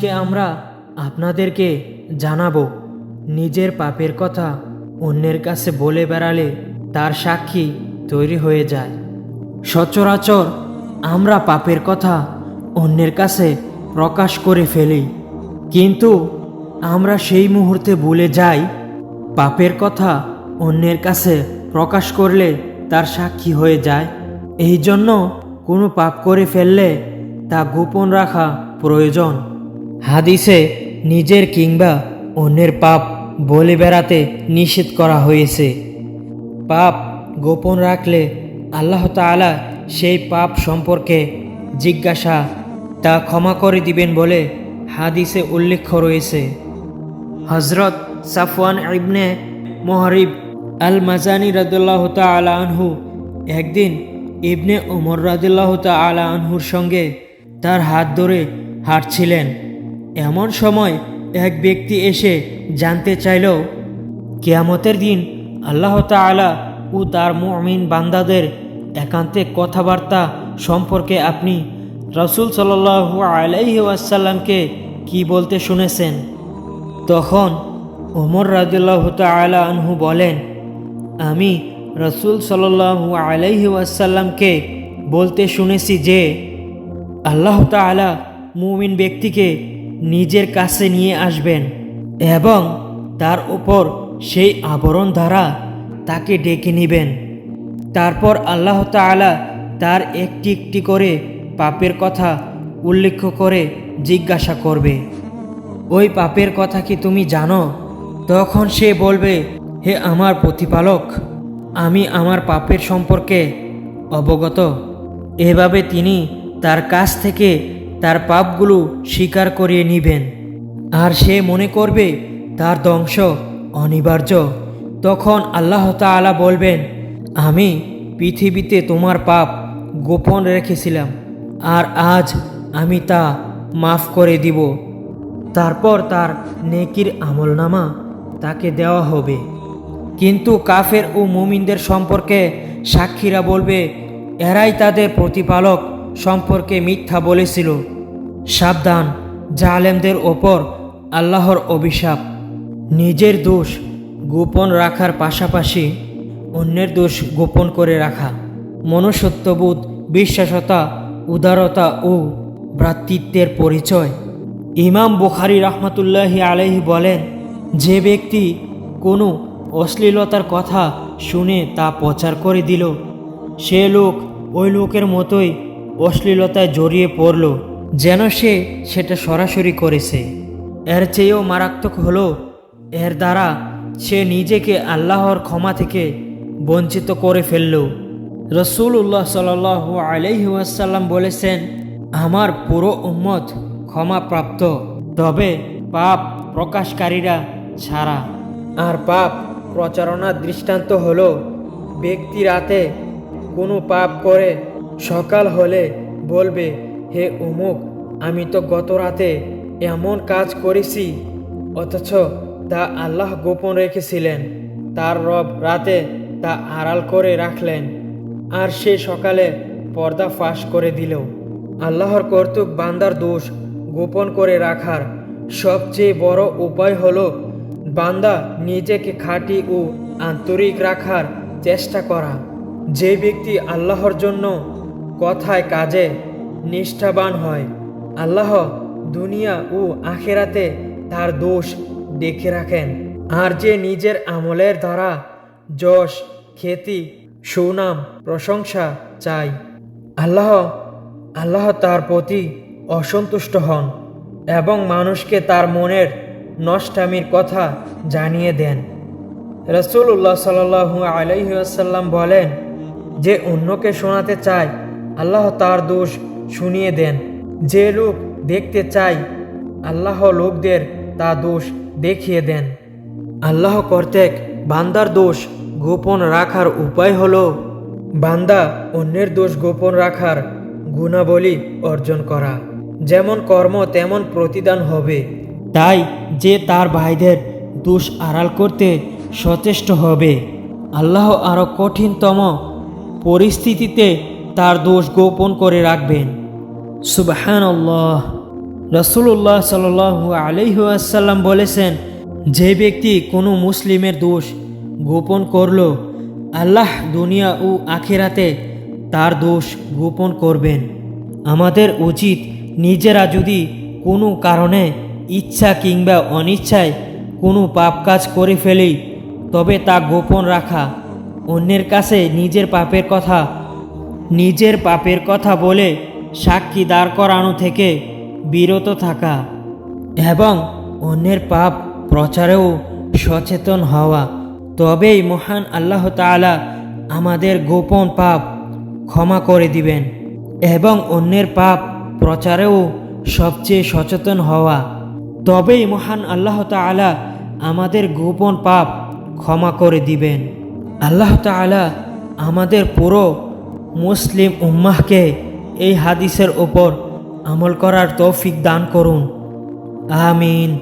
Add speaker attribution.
Speaker 1: আজকে আমরা আপনাদেরকে জানাব, নিজের পাপের কথা অন্যের কাছে বলে বেড়ালে তার সাক্ষী তৈরি হয়ে যায়। সচরাচর আমরা পাপের কথা অন্যের কাছে প্রকাশ করে ফেলি। কিন্তু আমরা সেই মুহূর্তে ভুলে যাই, পাপের কথা অন্যের কাছে প্রকাশ করলে তার সাক্ষী হয়ে যায়। এই জন্য কোনো পাপ করে ফেললে তা গোপন রাখা প্রয়োজন। হাদিসে নিজের কিংবা অন্যের পাপ বলে বেড়াতে নিষেধ করা হয়েছে। পাপ গোপন রাখলে আল্লাহ তাআলা সেই পাপ সম্পর্কে জিজ্ঞাসা তা ক্ষমা করে দিবেন বলে হাদিসে উল্লেখ রয়েছে। হজরত সাফওয়ান ইবনে মোহরিব আল মাজানি রাদুল্লাহ তালা আনহু একদিন ইবনে ওমর রাদুল্লাহ তালা আনহুর সঙ্গে তার হাত ধরে হাঁটছিলেন। এমন সময় এক ব্যক্তি এসে জানতে চাইল, কেয়ামতের দিন আল্লাহ তালা ও তার মুমিন বান্দাদের একান্তে কথাবার্তা সম্পর্কে আপনি রসুল সাল্লাহ আলাইহি ওয়াসাল্লামকে কি বলতে শুনেছেন? তখন ওমর রাজুল্লাহ তালা আনহু বলেন, আমি রসুল সাল্লাহ আলাইহি ওয়াসাল্লামকে বলতে শুনেছি যে আল্লাহ তালা মুমিন ব্যক্তিকে নিজের কাছে নিয়ে আসবেন এবং তার উপর সেই আবরণ দ্বারা তাকে ডেকে নেবেন। তারপর আল্লাহ তাআলা তার একটি একটি করে পাপের কথা উল্লেখ করে জিজ্ঞাসা করবে। ওই পাপের কথা কি তুমি জানো? তখন সে বলবে, হে আমার প্রতিপালক, আমি আমার পাপের সম্পর্কে অবগত। এভাবে তিনি তার কাছ থেকে তার পাপগুলো স্বীকার করিয়ে নিবেন। আর সে মনে করবে, তার ধ্বংস অনিবার্য। তখন আল্লাহ তাআলা বলবেন, আমি পৃথিবীতে তোমার পাপ গোপন রেখেছিলাম, আর আজ আমি তা মাফ করে দিব। তারপর তার নেকির আমলনামা তাকে দেওয়া হবে। কিন্তু কাফের ও মুমিনদের সম্পর্কে সাক্ষীরা বলবে, এরাই তাদের প্রতিপালক সম্পর্কে মিথ্যা বলেছিল। সাবধান, জালেমদের ওপর আল্লাহর অভিশাপ। নিজের দোষ গোপন রাখার পাশাপাশি অন্যের দোষ গোপন করে রাখা। মনুষ্যত্ববোধ, বিশ্বাসতা, উদারতা ও ভ্রাতৃত্বের পরিচয়। ইমাম বুখারি রহমতুল্লাহি আলহি বলেন, যে ব্যক্তি কোনো অশ্লীলতার কথা শুনে তা প্রচার করে দিল, সে লোক ওই লোকের মতোই অশ্লীলতায় জড়িয়ে পড়ল, যেন সে সেটা সরাসরি করেছে। এর চেয়েও মারাত্মক হলো, এর দ্বারা সে নিজেকে আল্লাহর ক্ষমা থেকে বঞ্চিত করে ফেলল। রসুল্লাহ সাল আলহি ওয়াসাল্লাম বলেছেন, আমার পুরো উম্মত ক্ষমাপ্রাপ্ত, তবে পাপ প্রকাশকারীরা ছাড়া। আর পাপ প্রচারণার দৃষ্টান্ত হলো, ব্যক্তি রাতে কোনো পাপ করে সকাল হলে বলবে, হে অমুক, আমি তো গত রাতে এমন কাজ করেছি, অথচ তা আল্লাহ গোপন রেখেছিলেন। তার রব রাতে তা আড়াল করে রাখলেন, আর সে সকালে পর্দা ফাঁস করে দিল। আল্লাহর কর্তৃক বান্দার দোষ গোপন করে রাখার সবচেয়ে বড় উপায় হল বান্দা নিজেকে খাঁটি ও আন্তরিক রাখার চেষ্টা করা। যে ব্যক্তি আল্লাহর জন্য কথায় কাজে নিষ্ঠাবান হয়। আল্লাহ দুনিয়া ও আখেরাতে তার দোষ দেখে রাখেন। আর যে নিজের আমলের দ্বারা যশ, খ্যাতি, সুনাম, প্রশংসা চাই আল্লাহ আল্লাহ তার প্রতি অসন্তুষ্ট হন এবং মানুষকে তার মনের নষ্টামির কথা জানিয়ে দেন। রসুল্লাহ সাল্লু আলহিহাসাল্লাম বলেন, যে অন্যকে শোনাতে চায় আল্লাহ তার দোষ শুনিয়ে দেন। যে লোক দেখতে চায়, আল্লাহ লোকদের তা দোষ দেখিয়ে দেন। আল্লাহ কর্তৃক বান্দার দোষ গোপন রাখার উপায় হল, বান্দা অন্যের দোষ গোপন রাখার গুণাবলী অর্জন করা। যেমন কর্ম, তেমন প্রতিদান হবে। তাই যে তার ভাইদের দোষ আড়াল করতে সচেষ্ট হবে, আল্লাহ আরও কঠিনতম পরিস্থিতিতে তার দোষ গোপন করে রাখবেন। সুবাহান আল্লাহ রসুল্লাহ সাল আলহাসাল্লাম বলেছেন, যে ব্যক্তি কোনো মুসলিমের দোষ গোপন করল, আল্লাহ দুনিয়া ও আখিরাতে তার দোষ গোপন করবেন। আমাদের উচিত নিজেরা যদি কোনো কারণে ইচ্ছা কিংবা অনিচ্ছায় কোনো পাপ কাজ করে ফেলি, তবে তা গোপন রাখা, অন্যের কাছে নিজের পাপের কথা নিজের পাপের কথা বলে সাক্ষী দাঁড় করানো থেকে বিরত থাকা এবং অন্যের পাপ প্রচারেও সচেতন হওয়া। তবেই মহান আল্লাহ তাআলা আমাদের গোপন পাপ ক্ষমা করে দিবেন এবং অন্যের পাপ প্রচারেও সবচেয়ে সচেতন হওয়া। তবেই মহান আল্লাহ তাআলা আমাদের গোপন পাপ ক্ষমা করে দিবেন। আল্লাহ তাআলা আমাদের পুরো মুসলিম উম্মাহকে এই হাদিসের ওপর আমল করার তৌফিক দান করুন। আমিন।